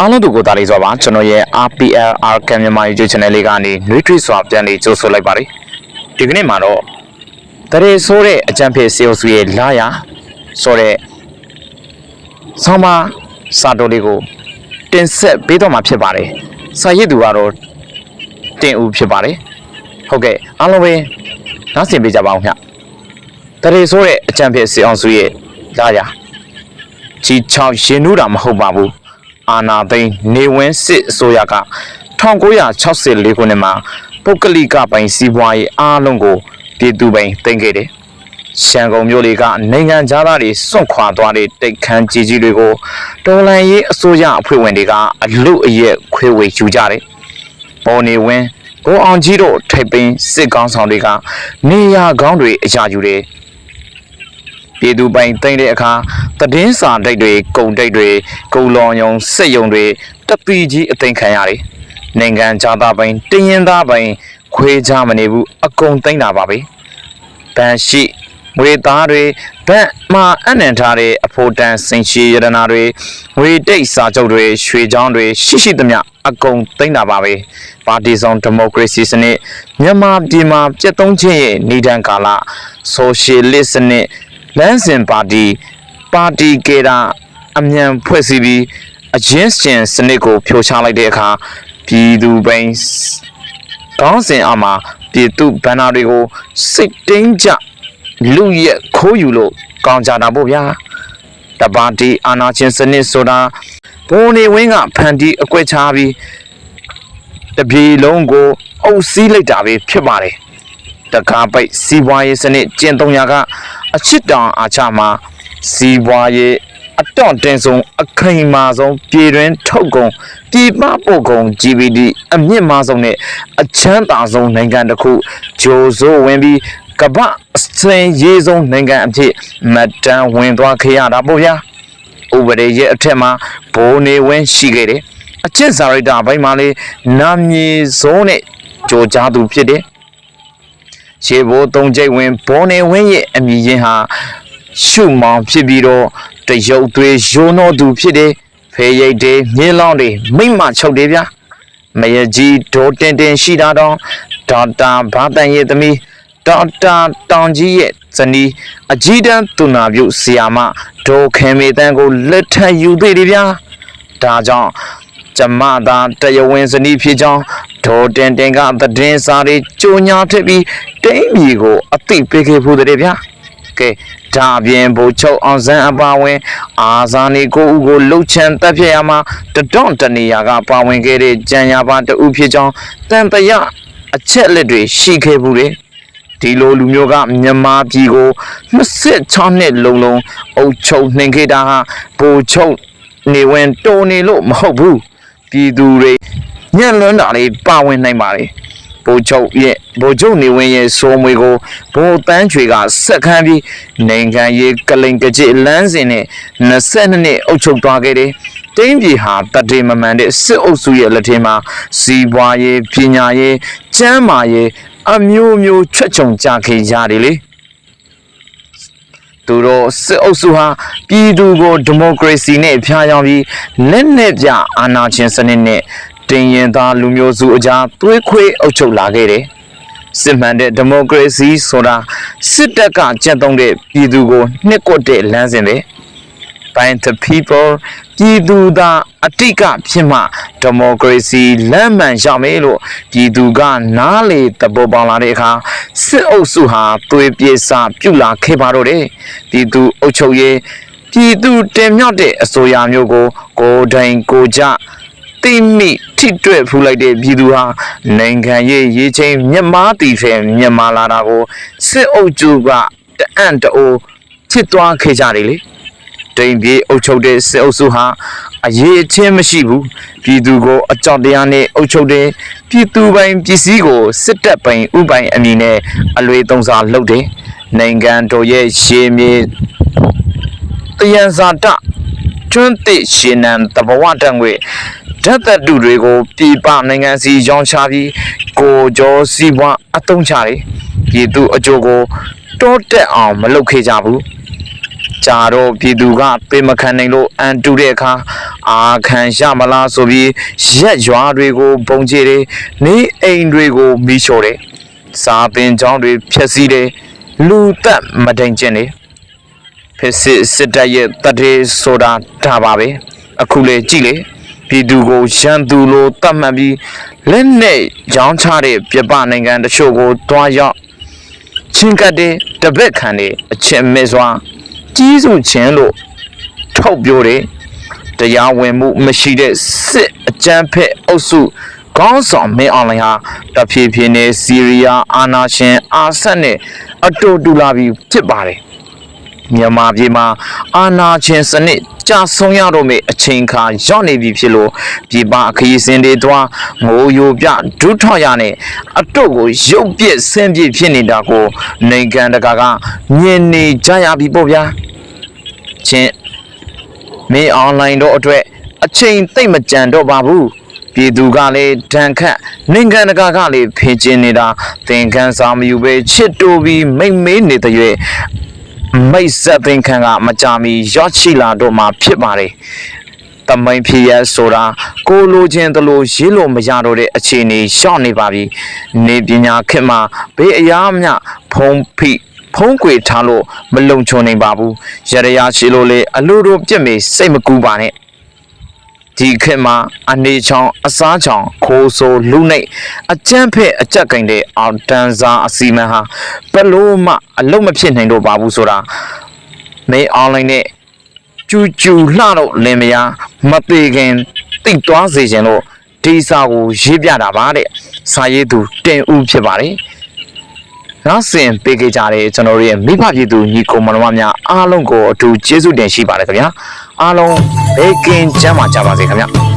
အားလုံးတို့ကိုတားလေးစွာပါကျွန်တော်ရဲ့ RPL Arcam မြန်မာ YouTube Channel လေးကနေနှွေးထွေးစွာပြန်လေးကြိုဆိုလိုက်ပါတယ်ဒီကနေ့မှာတော့တရေဆိုးတဲ့အကြံဖေစေအုပ်စုရဲ့လာရဆိုတဲ့ဆောင်းပါစာတော်လေးကိုတင်ဆက်ပေးတော့မှာဖြစ်ပါတယ်စာရေးသူကတော့တင်ဦးဖြစ်ပါတယ်ဟုတ်ကဲ့အားလုံးပဲနားဆင်ပေးကြပါအောင်ခင်ဗျတရေဆိုးတဲ့အကြံဖေစေအောင်စုရဲ့လာရကြီးချောင်းရင်နူးတာမဟုတ်ပါဘူး အာနာသိန်းနေဝင်းစစ်အစိုးရက1964ခုနှစ်မှာပုဂ္ဂလိကပိုင်စီးပွားရေးအားလုံးကိုပြည်သူပိုင်သိမ်းခဲ့တယ်။ရှမ်းကုန်းမြို့လေးကနိုင်ငံသားတွေစွန့်ခွာသွားတဲ့တိတ်ခမ်းကြီးကြီးတွေကိုတော်လန်ရေးအစိုးရအဖွဲ့ဝင်တွေကအလုအရက်ခွေဝေယူကြတယ်။ပေါ်နေဝင်းကိုအောင်ကြီးတို့ထိပ်ပင်းစစ်ကောင်းဆောင်တွေကနေရာကောင်းတွေအရာယူတယ်။ပြည်သူပိုင်တိမ့်တဲ့အခါ တည်င်းစာတိတ်တွေကုံတိတ်တွေကုံလောင်ယုံစက်ယုံတွေတပီကြီးအသိမ်းခံရတယ်။နိုင်ငံခြားသားပိုင်တင်းရင်သားပိုင်ခွေးချမနေဘူးအကုန်သိမ့်တာပါပဲ။ဗန်ရှိငွေသားတွေဗန့်မှာအနှံထားတဲ့အဖို့တန်စင်ရှိရတနာတွေငွေတိတ်စာချုပ်တွေရွှေချောင်းတွေရှိရှိသမျှအကုန်သိမ့်တာပါပဲ။ပါတီဆောင်ဒီမိုကရေစီစနစ်မြန်မာပြည်မှာပြတ်သုံးခြင်းရဲ့နေတန်းကာလဆိုရှယ်လစ်စနစ်လမ်းစဉ်ပါတီ ပါတီကေတာအမြန်ဖွဲ့စည်းပြီးအရင်စင်စနစ်ကိုဖြိုချလိုက်တဲ့အခါပြည်သူပိုင်ကောင်းစဉ်အမှာပြည်သူဗန္နာတွေကိုစိတ်တင်းကြလူရက်ခိုးယူလို့ကောင်းကြတာပေါ့ဗျာတပါတီအာနာချင်းစနစ်ဆိုတာဘုံနေဝင်းကဖန်တီးအကွက်ချပြီးတပြေလုံးကိုအုပ်စည်းလိုက်တာပဲဖြစ်ပါတယ်တကားပိတ်စီးပွားရေးစနစ်ကျင့်သုံးရာကအချစ်တောင်အာချမှာ စီးပွားရေးအတော့တင်ဆုံးအခိုင်မာဆုံးပြည်တွင်းထုတ်ကုန်ပြည်ပပို့ကုန် GDP အမြင့်မားဆုံးနဲ့အချမ်းသာဆုံးနိုင်ငံတစ်ခုဂျိုဆိုးဝင်ပြီးကမ္ဘာအစင်ရေးဆုံးနိုင်ငံအဖြစ်မတ်တမ်းဝင်သွားခဲ့ရတာပေါ့ဗျာဥပဒေရဲ့အထက်မှာဘိုးနေဝင်းရှိခဲ့တယ်အချစ်စာရိတ္တဘိုင်းမှာလေးနာမည်စိုးနဲ့ကြိုကြားသူဖြစ်တယ်ရေဘိုးသုံးကျိတ်ဝင်ဘောနေဝင်းရဲ့အမည်ရင်းဟာ ရှုမောင်ဖြစ်ပြီးတော့တရုတ်သွေးရိုးနှောသူဖြစ်တယ်ဖေရိတ်တွေမြေလောင်းတွေမိမ့်မချုပ်တယ်ဗျာမယကြီးဒေါ်တင်တင်ရှိတာတော့ဒေါက်တာဘာတန်ရဲ့သမီးဒေါက်တာတောင်ကြီးရဲ့ဇနီးအကြီးတန်းသူနာပြုဆီယာမဒေါ်ခင်မေတန်းကိုလက်ထပ်ယူသေးတယ်ဗျာဒါကြောင့်ကျမသာတရားဝင်ဇနီးဖြစ်ကြောင်းဒေါ်တင်တင်ကသတင်းစာတွေကြိုညာထည့်ပြီးတိမ့်မီကိုအသိပေးခဲ့ဖို့တည်းဗျာကဲ ဒါအပြင်ဘိုလ်ချုပ်အောင်စန်းအပါဝင်အာဇာနည်ကိုဦးကိုလှုပ်ချန်တက်ပြရမှာတတော့တနေရာကပါဝင်ခဲ့တဲ့ကြံရပါတဦးဖြစ်ကြောင်းတန်တရာအချက်လက်တွေရှိခဲ့ဘူးလေဒီလိုလူမျိုးကမြန်မာပြည်ကို26နှစ်လုံးလုံးအုပ်ချုပ်နှင်ခဲ့တာဟာဘိုလ်ချုပ်နေဝင်တော်နေလို့မဟုတ်ဘူးပြည်သူတွေညံ့လွန်းတာလေးပါဝင်နိုင်ပါလေ ဘိုလ်ချုပ်ရဲ့ဘိုလ်ချုပ်နေဝင်ရဲ့စိုးမွေကိုဘိုလ်တန်းချွေကဆက်ခန်းပြီးနိုင်ငံရေးကလိန်ကကြစ်လမ်းစဉ်နဲ့22နှစ်အုပ်ချုပ်သွားခဲ့တယ်တင်းပြည်ဟာတတေမမှန်တဲ့စစ်အုပ်စုရဲ့လက်ထဲမှာစီးပွားရေးပညာရေးကျန်းမာရေးအမျိုးမျိုးချွတ်ချုံကြခဲ့ကြတယ်လေသူတို့စစ်အုပ်စုဟာပြည်သူကိုဒီမိုကရေစီနဲ့ဖျားယောင်းပြီးလက်နဲ့ပြအာဏာရှင်စနစ်နဲ့ တင်ရင်သားလူမျိုးစုအကြားသွေးခွေးအုပ်ချုပ်လာခဲ့တယ်။စစ်မှန်တဲ့ဒီမိုကရေစီဆိုတာစစ်တပ်ကကြက်သုံးတဲ့ပြည်သူကိုနှစ်ကွက်တဲ့လမ်းစဉ်ပဲ။ by the people ပြည်သူသာအတိကဖြစ်မှဒီမိုကရေစီလမ်းမှန်ရောက်မယ်လို့ပြည်သူကနားလေသဘောပေါက်လာတဲ့အခါစစ်အုပ်စုဟာသွေးပြေစာပြုတ်လာခဲ့ပါတော့တယ်ပြည်သူအုပ်ချုပ်ရေးပြည်သူတင်မြှောက်တဲ့အစိုးရမျိုးကိုကိုယ်တိုင်ကိုယ်ကြ တိမိထိတွေ့ဖူးလိုက်တဲ့ပြည်သူဟာနိုင်ငံရေးရေးချင်းမြတ်မားတီထဲမြတ်မားလာတာကိုစစ်အုပ်စုကတအံ့တအိုးဖြစ်သွားခဲ့ကြတယ်လေတိမ်ပြေးအုပ်ချုပ်တဲ့စစ်အုပ်စုဟာအရေးအချင်းမရှိဘူးပြည်သူကိုအကြောက်တရားနဲ့အုပ်ချုပ်တဲ့ပြည်သူပိုင်ပစ္စည်းကိုစစ်တပ်ပိုင်ဥပိုင်အမည်နဲ့အလွေသုံးစားလုပ်တယ်နိုင်ငံတော်ရဲ့ရှေးမြေတယံဇာတကျွန်းသိရှင်နံတဘဝတံငွေ ဓာတ်သက်တူတွေကိုပြည်ပနိုင်ငံစီရောင်းချပြီးကိုကျော်စီးပွားအသုံးချတယ်ပြည်သူအကျိုးကိုတောတက်အောင်မလုပ်ခဲ့ကြဘူးကြာတော့ပြည်သူကပေမခံနိုင်လို့အန်တူတဲ့အခါအာခံရမလားဆိုပြီးရက်ရွာတွေကိုပုံကျတယ်နေအိမ်တွေကိုမီးရှို့တယ်စာပင်ကျောင်းတွေဖျက်ဆီးတယ်လူသက်မတိန်ကျင်တယ်ဖြစ်စစ်စစ်တပ်ရဲ့တတ်သေးဆိုတာဒါပါပဲအခုလေကြည့်လေ ပြည်သူကိုရန်သူလိုတတ်မှတ်ပြီးလက်နဲ့ကြောင်းချတဲ့ပြပနိုင်ငံတချို့ကိုတွားရောက်ချင်းကတ်တဲ့တပည့်ခံနေအချက်မဲ့စွာကြီးစုချင်းလို့ထုတ်ပြောတယ်တရားဝင်မှုမရှိတဲ့စစ်အကြမ်းဖက်အုပ်စုကောင်းဆောင်မင်းအွန်လိုင်းဟာတဖြည်းဖြည်းနဲ့စီးရီးယားအာနာရှင်အာဆတ်နဲ့အတူတူလာပြီးဖြစ်ပါတယ် မြန်မာပြည်မှာအာနာရှင်စနစ်ကြာဆုံးရတော့မယ့်အချိန်ခါရောက်နေပြီဖြစ်လို့ပြည်ပအခရီးစဉ်တွေတွားငိုယိုပြဒုထောက်ရနဲ့အတုတ်ကိုရုပ်ပြစ်ဆင်းပြစ်ဖြစ်နေတာကိုနိုင်ငံတကာကမြင်နေကြရပြီပေါ့ဗျာချင်းမင်းအွန်လိုင်းတော့အတွက်အချိန်သိမ့်မကြံတော့ပါဘူးပြည်သူကလည်းဒဏ်ခတ်နိုင်ငံတကာကလည်းဖင်ကျင်နေတာသင်ခန်းစာမယူပဲချစ်တိုးပြီးမိတ်မေးနေတဲ့ရွေ့ မိတ်ဆက်သင်ခံကမကြမီရောက်ချီလာတော့မှဖြစ်ပါတယ်။တမိုင်းဖြစ်ရဆိုတာကိုလိုချင်တလို့ရေးလို့မရတော့တဲ့အခြေအနေရှောက်နေပါပြီ။နေပညာခေတ်မှာဘေးအရာမျှဖုံးဖိဖုံးကွေထားလို့မလုံခြုံနိုင်ပါဘူး။ရရရရှိလို့လေအလိုလိုပြစ်မေစိတ်မကူပါနဲ့။ ဒီခေတ်မှာအနေချောင်အစားချောင်ခိုးဆိုလူနှိပ်အကြမ်းဖက်အကြက်ကင်တဲ့အောင်တန်းစားအစီမံဟာဘယ်လို့မှအလုံးမဖြစ်နိုင်တော့ပါဘူးဆိုတာမင်းအွန်လိုင်းနဲ့ကျူကျူလှတော့လင်မယားမသေးခင်တိတ်သွားစေခြင်းလို့ဒီစာကိုရေးပြတာပါတဲ့စာရေးသူတင်ဦးဖြစ်ပါတယ်နောက်ဆင်ပေးကြကြတဲ့ကျွန်တော်တို့ရဲ့မိဘပြည်သူညီကိုမတော်မများအားလုံးကိုအထူးကျေးဇူးတင်ရှိပါတယ်ခင်ဗျာ အားလုံးဘေးကင်းကျန်းမာကြပါစေခင်ဗျာ